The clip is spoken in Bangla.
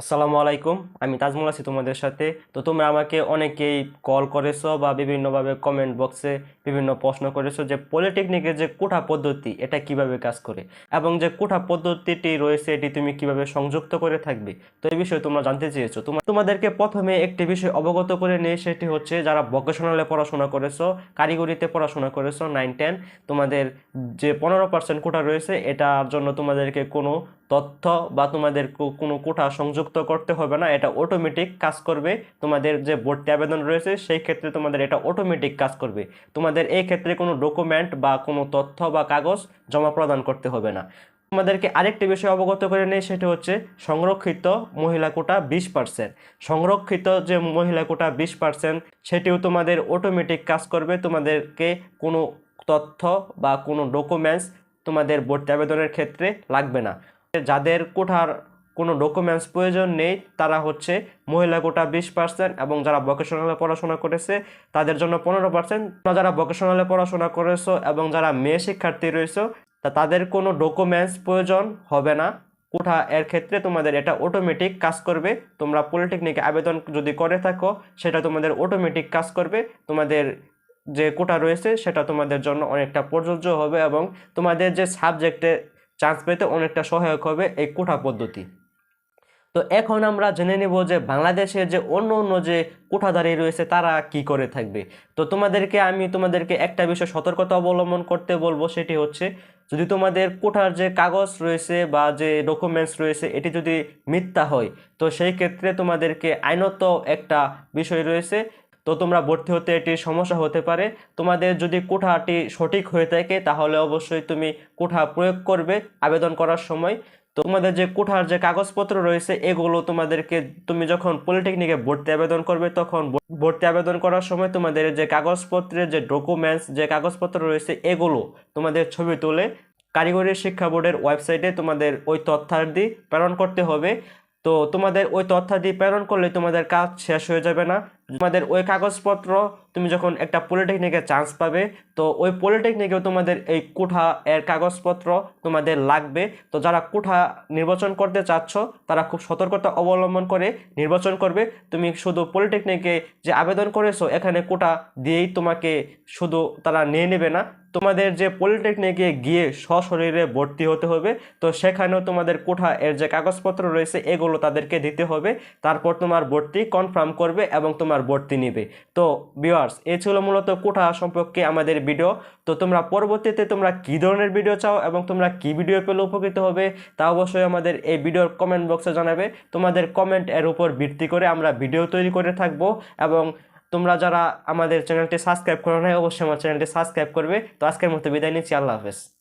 আসসালামু আলাইকুম, আমি তাজমুল আছি তোমাদের সাথে। তো তোমরা আমাকে অনেকেই কল করেছ বা বিভিন্নভাবে কমেন্ট বক্সে বিভিন্ন প্রশ্ন করেছ যে পলিটেকনিকের যে কোঠা পদ্ধতি, এটা কীভাবে কাজ করে? এবং যে কোঠা পদ্ধতিটি রয়েছে, এটি তুমি কীভাবে সংযুক্ত করে থাকবে? তো এই বিষয়ে তোমরা জানতে চেয়েছো। তোমার তোমাদেরকে প্রথমে একটি বিষয় অবগত করে নিয়ে সেটি হচ্ছে যারা ভোকেশনালে পড়াশোনা করেছ, কারিগরিতে পড়াশোনা করেছ নাইন টেন তোমাদের যে পনেরো পার্সেন্ট কোটা রয়েছে, এটার জন্য তোমাদেরকে কোনো তথ্য বা তোমাদের কোনো কোঠা সংযুক্ত করতে হবে না, এটা অটোমেটিক কাজ করবে। তোমাদের যে ভর্তি আবেদন রয়েছে, সেই ক্ষেত্রে তোমাদের এটা অটোমেটিক কাজ করবে। তোমাদের এই ক্ষেত্রে কোনো ডকুমেন্ট বা কোনো তথ্য বা কাগজ জমা প্রদান করতে হবে না। তোমাদেরকে আরেকটি বিষয় অবগত করে নেই, সেটি হচ্ছে সংরক্ষিত মহিলা কোটা বিশ পার্সেন্ট সংরক্ষিত যে মহিলা কোটা বিশ পার্সেন্ট সেটিও তোমাদের অটোমেটিক কাজ করবে। তোমাদেরকে কোনো তথ্য বা কোনো ডকুমেন্টস তোমাদের ভর্তি আবেদনের ক্ষেত্রে লাগবে না। যাদের কোঠার কোনো ডকুমেন্টস প্রয়োজন নেই, তারা হচ্ছে মহিলা কোটা বিশ পার্সেন্ট এবং যারা ভোকেশনালে পড়াশোনা করেছে, তাদের জন্য পনেরো পার্সেন্ট যারা ভোকেশনালে পড়াশোনা করেছ এবং যারা মেয়ে শিক্ষার্থী রয়েছে, তা তাদের কোনো ডকুমেন্টস প্রয়োজন হবে না। কোঠা এর ক্ষেত্রে তোমাদের এটা অটোমেটিক কাজ করবে। তোমরা পলিটেকনিকে আবেদন যদি করে থাকো, সেটা তোমাদের অটোমেটিক কাজ করবে। তোমাদের যে কোটা রয়েছে, সেটা তোমাদের জন্য অনেকটা প্রযোজ্য হবে এবং তোমাদের যে সাবজেক্টে চান্স পেতে অনেকটা সহায়ক হবে এই কোঠা পদ্ধতি। তো এখন আমরা জেনে নেব যে বাংলাদেশের যে অন্য অন্য যে কোঠাধারী রয়েছে, তারা কি করে থাকবে। তো তোমাদেরকে, আমি তোমাদেরকে একটা বিষয় সতর্কতা অবলম্বন করতে বলব, সেটি হচ্ছে, যদি তোমাদের কোঠার যে কাগজ রয়েছে বা যে ডকুমেন্টস রয়েছে, এটি যদি মিথ্যা হয়, তো সেই ক্ষেত্রে তোমাদেরকে আইনত একটা বিষয় রয়েছে তো তোমরা ভর্তি হতে এটি সমস্যা হতে পারে। তোমাদের যদি কোঠাটি সঠিক হয়ে থাকে, তাহলে অবশ্যই তুমি কোঠা প্রয়োগ করবে আবেদন করার সময়। তো তোমাদের যে কোঠার যে কাগজপত্র রয়েছে, এগুলো তোমাদেরকে তুমি যখন পলিটেকনিকে ভর্তি আবেদন করবে, তখন ভর্তি আবেদন করার সময় তোমাদের যে কাগজপত্রের যে ডকুমেন্টস যে কাগজপত্র রয়েছে, এগুলো তোমাদের ছবি তুলে কারিগরি শিক্ষা বোর্ডের ওয়েবসাইটে তোমাদের ওই তথ্যাদি প্রেরণ করতে হবে। তো তোমাদের ওই তথ্যাদি প্রেরণ করলে তোমাদের কাজ শেষ হয়ে যাবে না। তোমাদের ওই কাগজপত্র তুমি যখন একটা পলিটেকনিকে চান্স পাবে, তো ওই পলিটেকনিকেও তোমাদের এই কোঠা এর কাগজপত্র তোমাদের লাগবে। তো যারা কোঠা নির্বাচন করতে চাচ্ছ, তারা খুব সতর্কতা অবলম্বন করে নির্বাচন করবে। তুমি শুধু পলিটেকনিকে যে আবেদন করেছ, এখানে কোটা দিয়েই তোমাকে শুধু তারা নিয়ে নেবে না। তোমাদের যে পলিটেকনিকে গিয়ে সশরীরে ভর্তি হতে হবে, তো সেখানেও তোমাদের কোঠা এর যে কাগজপত্র রয়েছে, এগুলো তাদেরকে দিতে হবে। তারপর তোমার ভর্তি কনফার্ম করবে এবং তোমার ভর্তি নেবে। তো ভিউয়ার্স এ ছিল মূলত কোঠা সম্পর্কে আমাদের ভিডিও তো তোমরা পরবর্তীতে তোমরা কী ধরনের ভিডিও চাও এবং তোমরা কী ভিডিও পেলে উপকৃত হবে, তা অবশ্যই আমাদের এই ভিডিওর কমেন্ট বক্সে জানাবে। তোমাদের কমেন্ট এর উপর ভিত্তি করে আমরা ভিডিও তৈরি করে থাকব এবং তোমরা যারা আমাদের চ্যানেলটি সাবস্ক্রাইব করো নাই, অবশ্যই আমার চ্যানেলটি সাবস্ক্রাইব করবে। তো আজকের মতো বিদায় নিচ্ছি, আল্লাহ হাফেজ।